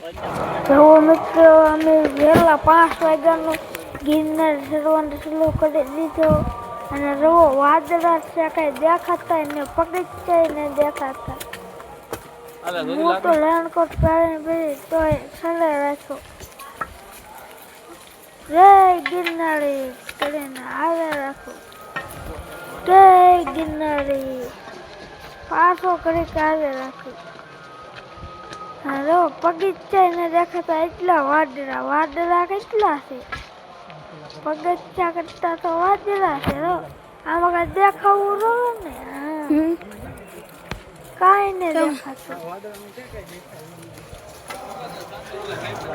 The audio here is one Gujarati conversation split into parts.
જો મિત્રો અમે વહેલા પાંચ વાગ્યાનો ગિરનાર ચડવાનું શરૂ કરી દીધો અને રવો વાદળા છે કાંઈ દેખાતા ને પગથિયા ને દેખાતા હું તો રેનકોટ પહેરીને બેસી તોય સલે રાખ્યો જય ગિરનારી કરીને આવે રાખો જય ગિરનારી પાછો કરી કાલે રાખો હાલો પગથિયા એને દેખાતા એટલા વાદળા વાદળા કેટલા છે? પગથિયા કરતા તો વાદળા છે રો આમાં કઈ દેખાવું રહો ને. કાંઈ ને દેખાતું.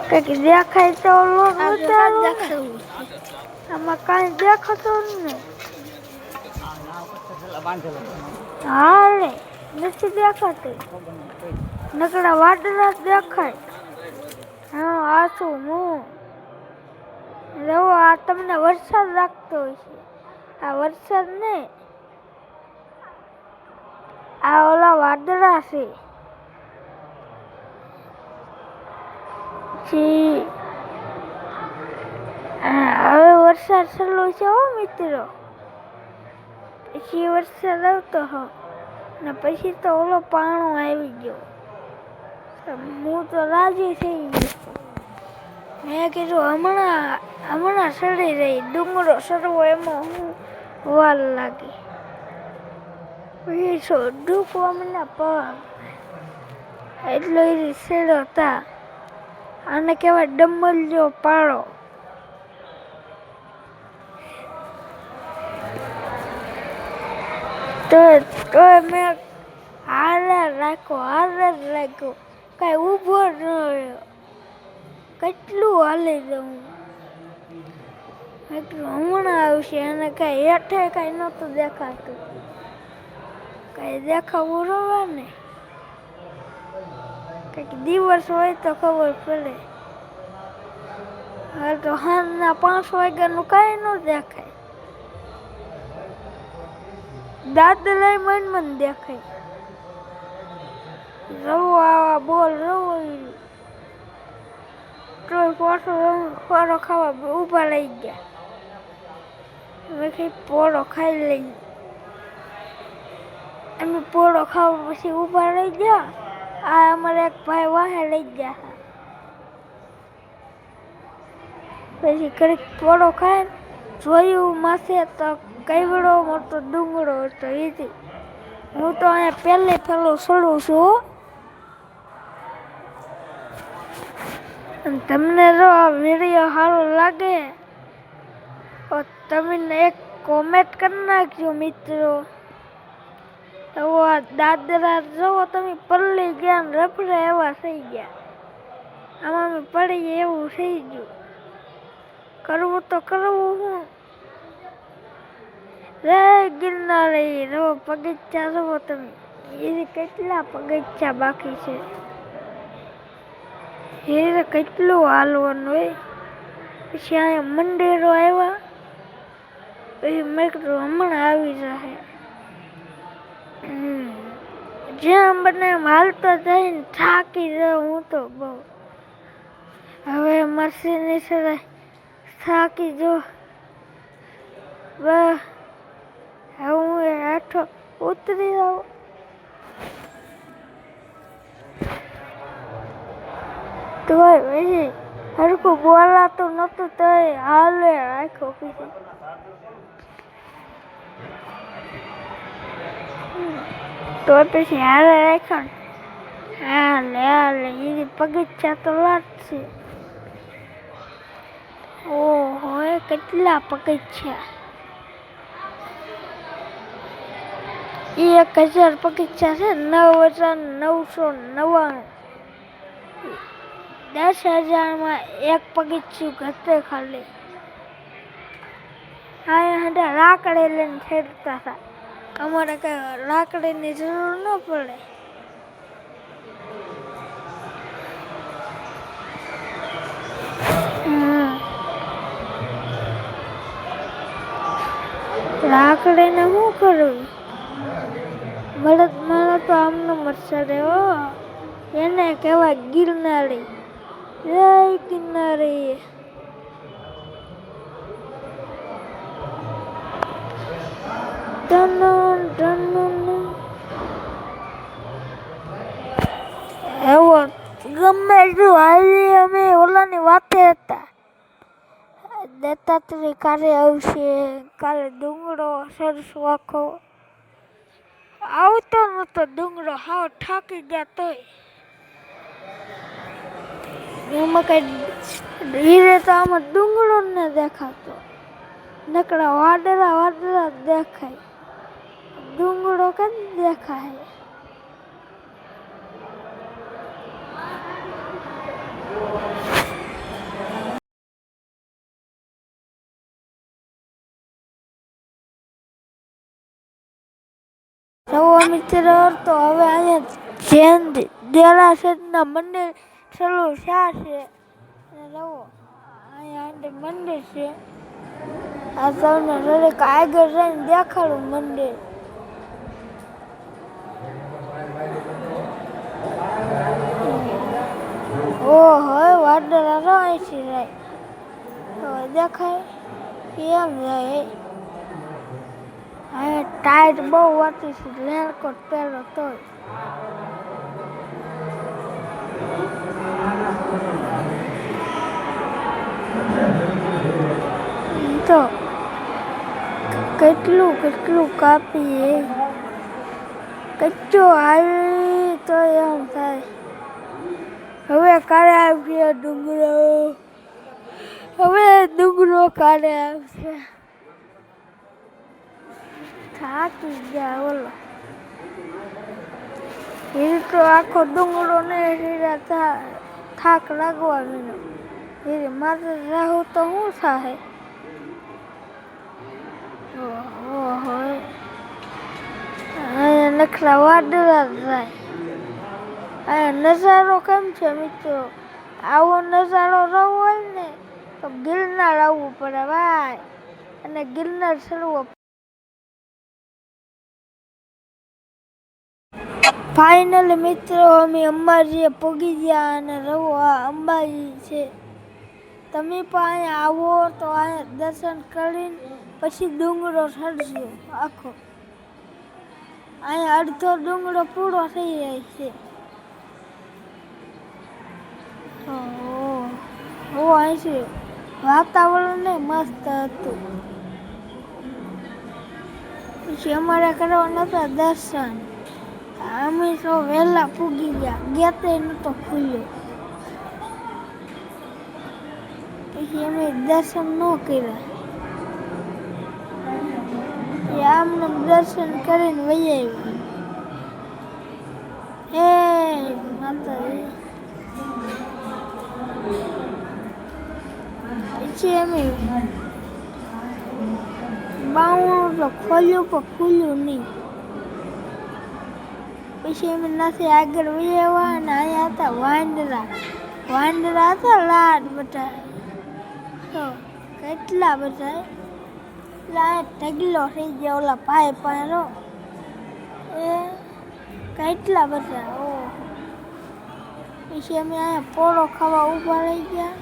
કંઈક દેખાય તો આમાં કાંઈ દેખાતું ને નહીં હાલે નથી દેખાતું. નકડા વાદળા દેખાય. હા છું હું? રહો આ તમને વરસાદ લાગતો હોય છે. આ વરસાદ ને? આ ઓલા વાદળા છે. હવે વરસાદ ચાલુ છે હો, મિત્રો. પછી વરસાદ આવતો હો ને પછી તો ઓલો પાણો આવી ગયો. હું તો રાજી થઈ ગયો. મેં કીધું, હમણાં હમણાં સડી રહી, ડુંગરો સરવો એમાં હું વાર લાગી. પછી ડૂબવા મને પગ એટલો એ સેડો તા. આને કહેવાય ડમલ્યો પાડો. તો મેં હાર રાખ્યો હાર રાખ્યો. કાંઈ ઊભો ન રહ્યો. કેટલું હાલી દઉં? કીધું હમણાં આવશે અને કાંઈ હેઠે કાંઈ નહોતું દેખાતું. કાંઈ દેખાવું રવા ને? કંઈક દિવસ હોય તો ખબર પડે. હવે તો સાંજના પાંચ વાગ્યાનું કાંઈ ન દેખાય. દાદલાય મન મન દેખાય. રવો આવા બોલ ઈ. તોય પાછો પોરો ખાવા ઊભા લઈ ગયા. મેં કઈ પોરો ખાઈ લઈ. અમે પોરો ખાવા પછી ઊભા રહી ગયા. આ અમારા એક ભાઈ વાહે લઈ ગયા પછી ઘડીક પોરો ખાય જોયું માથે તો કઈવડો મોટો ડુંગરો હતો એથી હું તો અહીંયા પહેલે પેલો ચડું છું. તમને જો આ વીડિયો સારો લાગે, તો તમે એક કોમેન્ટ કરી નાખજો મિત્રો. તો આ દાદરા જુઓ તમે પલ્લી ગયા ને રફડે એવા થઈ ગયા. આમાં અમે પડી એવું થઈ ગયું. કરવું તો કરવું હું. રે ગિરનારી રો પગથિયા જુઓ તમે. એ કેટલા પગથિયા બાકી છે? એ કેટલું હાલવાનું હોય? પછી અહીંયા મંદિરો આવ્યા. પછી મેં કીધું હમણાં આવી જશે. જેમ બને એમ જાય જઈને થાકી જાઉં હું તો બહુ. હવે મરસીની સિવાય થાકી જો બસ હું એ હેઠો ઉતરી જાઉં. તોય પછી હરખું બોલાતું નહોતું તોય હાલે રાખ્યો પછી તો પછી હાલે રાખ્યો હાલે હાલે એની પગથિયા તો લાગશે. ઓહો, એ કેટલા પગથિયા એ એક હજાર પગથિયા છે નવ હજાર નવસો નવ્વાણું. દસ હજારમાં એક પગીચું ઘટે ખાલી. અહીંયા લાકડી લઈને ફેરતા હતા. અમારે કઈ લાકડીની જરૂર ન પડે. લાકડીને શું કરવું બળદ મળે તો આમનો મરસડે, હો. એને કહેવાય ગિરનારી. જય કિન્નરી એવો ગમે એટલું હાલી અમે ઓલાની વાતે હતા. દત્તાત્રેય કાલે આવશે, કાલે ડુંગળો સરસો આખો. આવતો નતો ડુંગળો, હાવ થાકી ગયા તોય. એમાં કઈ હીરે તો આમાં ડુંગળો ન દેખાતો. નકડા વાદળા વાદળા દેખાય. ડુંગળો કઈ દેખાય? નવો મિત્ર, તો હવે અહીંયા જૈન દેરાસરના મંદિર ચાલુ શા છે અને અહીંયા મંદિર છે આ તમને દરેક આગળ જઈને દેખાડું મંદિર ઓ હવે વાદળા તો છે હવે દેખાય કેમ રહે હવે ટાઈટ બહુ વાતી છે રેનકોટ પહેરો તોય તો કેટલું કેટલું કાપીએ? કચ્ચો આવી તો એમ થાય. હવે કાલે આવશે ડુંગરો. હવે ડુંગરો કાલે આવશે. થાકી ગયા ઓલો. એ તો આખો ડુંગરો ને થાક લાગવા મીનો એ મારે રાહુ તો શું થાય વાદળા જ થાય અહીંયા નજારો કેમ છે મિત્રો આવો નજારો રહો હોય ને તો ગિરનાર આવવું પડે ભાઈ અને ગિરનાર ચડવું ફાઇનલી મિત્રો, અમે અંબાજીએ પગી ગયા અને રહો. આ અંબાજી છે. તમે પણ અહીંયા આવો તો અહીંયા દર્શન કરીને પછી ડુંગરો સડશે આખો. અહીંયા અડધો ડુંગરો પૂરો થઈ જાય છે. ઓ અહીં છે. વાતાવરણ મસ્ત હતું. પછી અમારે કરવા હતા દર્શન. અમે તો વહેલા પૂગી ગયા. ગેતે નતો ખુલ્યો. પછી અમે દર્શન ન કર્યા. એ આમને દર્શન કરીને વહી આવ્યું. હે માતાજી. પછી અમે બાવણું તો ખોલ્યું પણ ખુલ્યું નહીં. પછી અમે નથી આગળ વહેવા અને અહીંયા હતા વાંદરા. વાંદરા હતા લાડ બધા કેટલા બધા લાડ ઢગલો થઈ ગયો ઓલા પાય પાયનો એ કેટલા બધા ઓ પછી અમે અહીંયા પોળો ખાવા ઊભા રહી ગયા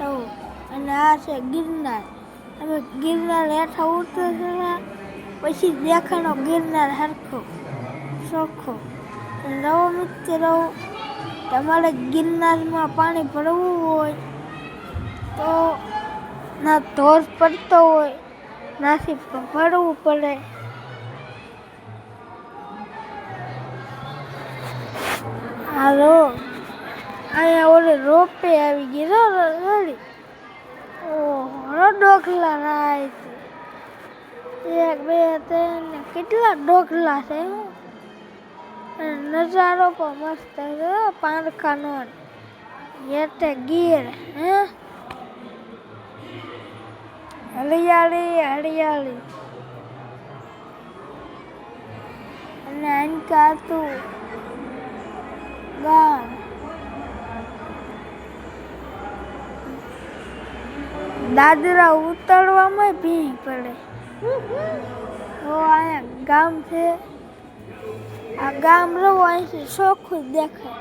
એવું અને આ છે ગિરનાર અમે ગિરનાર હેઠા ઉતરતા પછી દેખાણો ગિરનાર હરખો ચોખ્ખો નવો મિત્રો તમારે ગિરનારમાં પાણી ભરવું હોય તો ના ધોધ પડતો હોય નાથી ભરવું પડે. હાલો અહીંયા ઓલે રોપે આવી રો રડી. ઓહો ડોકલા રાય એક બે ત્રણ કેટલા ડોકલા છે. નજારો પણ મસ્ત છે હો, પાંદખાનો ગીર હે. હરિયાળી હરિયાળી અને અનકાતું ગામ. દાદરા ઉતરવામાં ભી પડે. તો અહીંયા ગામ છે. આ ગામ રહો, અહીંથી ચોખ્ખું દેખાય.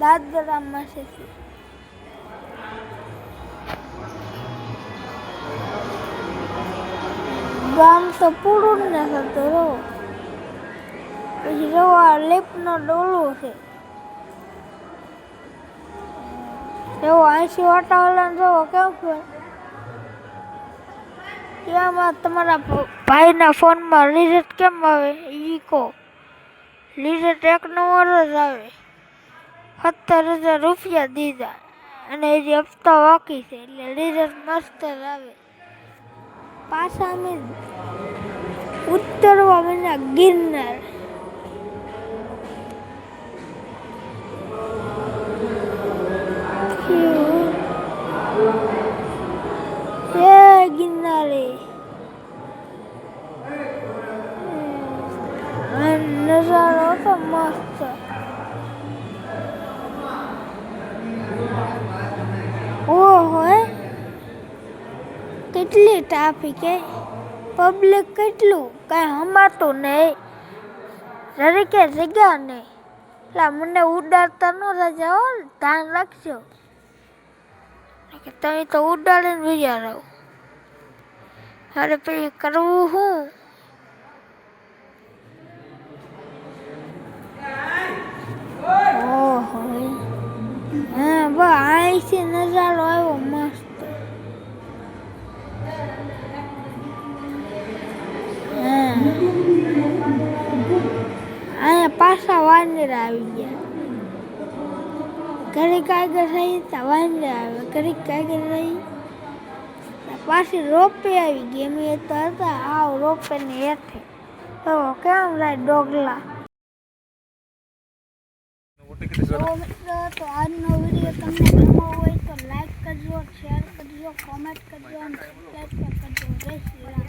દાદરામાં દાદરામાંથી ગામ તો પૂરું જ ન થતું રહો પછી આ લીપનો ડોલો છે. એવો આઈસી વાટાવાળાને જવો કેમ છે? એમાં તમારા ભાઈના ફોનમાં રિઝલ્ટ કેમ આવે? ઈ કહો. રિઝલ્ટ એક નંબર જ આવે. સત્તર હજાર રૂપિયા દીધા. અને હજી હપ્તા બાકી છે, એટલે રિઝલ્ટ મસ્ત જ આવે. પાછા અમે ઉત્તરવા મને ગિરનાર. કેટલી ટ્રાફિક હે પબ્લિક કેટલું? કાંઈ હમાતું નહીં. જરીકે જગ્યા નહીં. એટલે મને ઉડાડતા ન રજા હો ધ્યાન રાખજો. કે તમે તો ઉડાડીને ભૈયા રહો. અરે પછી કરવું શું ઓહો. હા બસ અહીંથી નજારો આવ્યો પાછા વાંદરા આવી ગયા. ઘડીક આગળ તો વાંદરા આવ્યા. ઘડીક આગળ રહી પાછી રોપે આવી ગઈ. એ તો હતા, આવ રોપે ને હેઠે. તો કેમ રાય ડોગલા? તો મિત્રો, તો આજનો વીડિયો તમને ગમો હોય તો લાઈક કરજો શેર કરજો કોમેન્ટ કરજો, અને સબસ્ક્રાઈબ કરજો. જય શ્રી રામ.